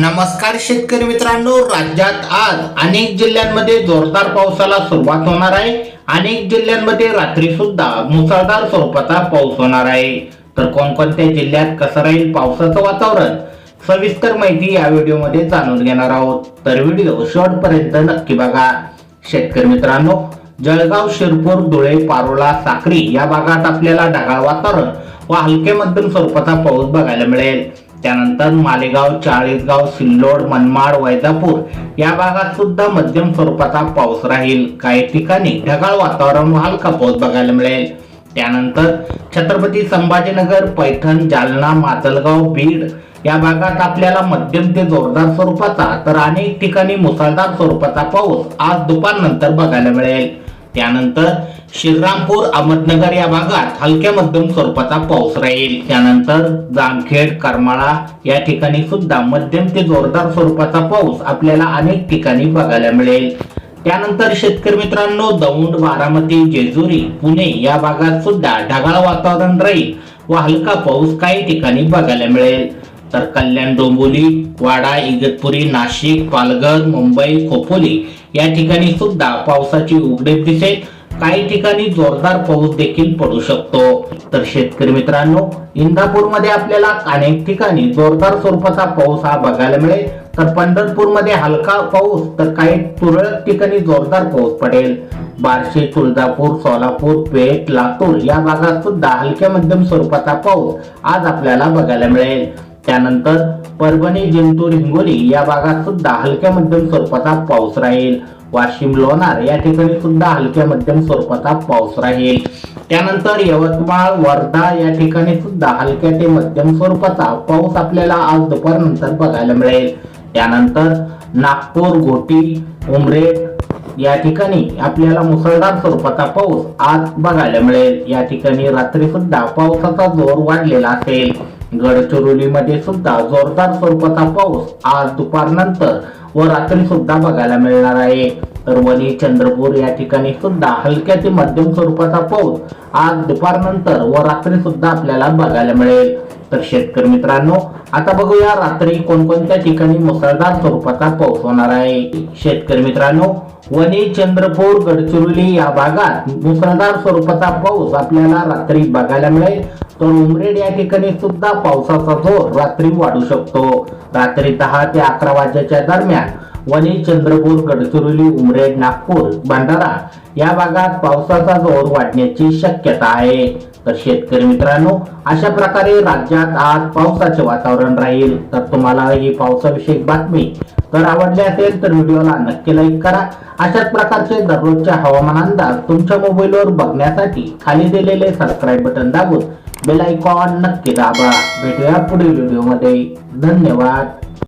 नमस्कार शेतकरी मित्रांनो राज्यात आज अनेक जिल्ह्यांमध्ये जोरदार पावसाला सुरुवात होणार आहे. अनेक जिल्ह्यांमध्ये रात्री सुद्धा मुसळधार स्वरूपाचा पाऊस होणार आहे. तर कोणकोणत्या जिल्ह्यात कसं राहील पावसाचं वातावरण? सविस्तर माहिती या व्हिडिओमध्ये जाणून घेणार आहोत. तर व्हिडिओ शेवटपर्यंत नक्की बघा. शेतकरी मित्रांनो जळगाव शिरपूर धुळे पारोळा साक्री या भागात आपल्याला ढगाळ वातावरण व हलके मध्यम स्वरूपाचा पाऊस बघायला मिळेल. त्यानंतर मालेगाव चाळीसगाव सिल्लोड मनमाड वैजापूर या भागात सुद्धा मध्यम स्वरूपाचा पाऊस राहील. काही ठिकाणी ढगाळ वातावरण व हलका पाऊस बघायला मिळेल. त्यानंतर छत्रपती संभाजीनगर पैठण जालना माजलगाव बीड या भागात आपल्याला मध्यम ते जोरदार स्वरूपाचा तर अनेक ठिकाणी मुसळधार स्वरूपाचा पाऊस आज दुपारनंतर बघायला मिळेल. त्यानंतर श्रीरामपूर अहमदनगर या भागात हलक्या मध्यम स्वरूपाचा पाऊस राहील. त्यानंतर जामखेड करमाळा या ठिकाणी सुद्धा मध्यम ते जोरदार स्वरूपाचा पाऊस आपल्याला अनेक ठिकाणी बघायला मिळेल. त्यानंतर शेतकरी मित्रांनो दौंड बारामती जेजुरी पुणे या भागात सुद्धा ढगाळ वातावरण राहील व हलका पाऊस काही ठिकाणी बघायला मिळेल. तर कल्याण डोंबोली वाडा इगतपुरी नाशिक पालघर मुंबई खोपोली या ठिकाणी सुद्धा पावसाची उघडीप दिसेल. काही ठिकाणी जोरदार पाऊस देखील पडू शकतो. तर शेतकरी मित्रांनो इंदापूरमध्ये आपल्याला अनेक ठिकाणी जोरदार स्वरूपाचा पाऊस हा बघायला मिळेल. तर पंढरपूरमध्ये हलका पाऊस तर काही तुरळक ठिकाणी जोरदार पाऊस पडेल. बार्शी तुळजापूर सोलापूर पेठ लातूर या भागात सुद्धा हलक्या मध्यम स्वरूपाचा पाऊस आज आपल्याला बघायला मिळेल. त्यानंतर परभणी जिंतूर हिंगोली या भागात सुद्धा हलक्या मध्यम स्वरूपाचा पाऊस राहील. वाशिम लोणार या ठिकाणी सुद्धा हलक्या मध्यम स्वरूपाचा पाऊस राहील. त्यानंतर यवतमाळ वर्धा या ठिकाणी सुद्धा हलक्या ते मध्यम स्वरूपाचा पाऊस आपल्याला आज दुपारनंतर बघायला मिळेल. त्यानंतर नागपूर घोटी उमरेड या ठिकाणी आपल्याला मुसळधार स्वरूपाचा पाऊस आज बघायला मिळेल. या ठिकाणी रात्री सुद्धा पावसाचा जोर वाढलेला असेल. गडचिरोलीमध्ये सुद्धा जोरदार स्वरूपाचा पाऊस आज दुपारनंतर व रात्री सुद्धा बघायला मिळणार आहे. तर वणी चंद्रपूर या ठिकाणी सुद्धा हलक्या ते मध्यम स्वरूपाचा पाऊस आज दुपारनंतर व रात्री सुद्धा आपल्याला बघायला मिळेल. तर शेतकरी मित्रांनो आता बघूया रात्री कोणकोणत्या ठिकाणी मुसळधार स्वरूपाचा पाऊस होणार आहे. शेतकरी मित्रांनो वणी चंद्रपूर गडचिरोली या भागात मुसळधार स्वरूपाचा पाऊस आपल्याला रात्री बघायला मिळेल. तर उमरेड या ठिकाणी सुद्धा पावसाचा जोर रात्री वाढू शकतो. रात्री दहा ते अकरा वाजेच्या दरम्यान वणी चंद्रपूर गडचिरोली उमरेड नागपूर भंडारा या भागात पावसाचा जोर वाढण्याची शक्यता आहे. तर शेतकरी मित्रांनो अशा प्रकारे राज्यात आज पावसाचे वातावरण राहील. तर तुम्हाला ही पावसाविषयक बातमी तर आवडली असेल तर व्हिडिओला नक्की लाईक करा. अशाच प्रकारचे दररोजचे हवामान अंदाज तुमच्या मोबाईलवर बघण्यासाठी खाली दिलेले सबस्क्राईब बटन दाबून बेल आयकॉन नक्की दाबा. भेटूया पुढील व्हिडिओमध्ये. धन्यवाद.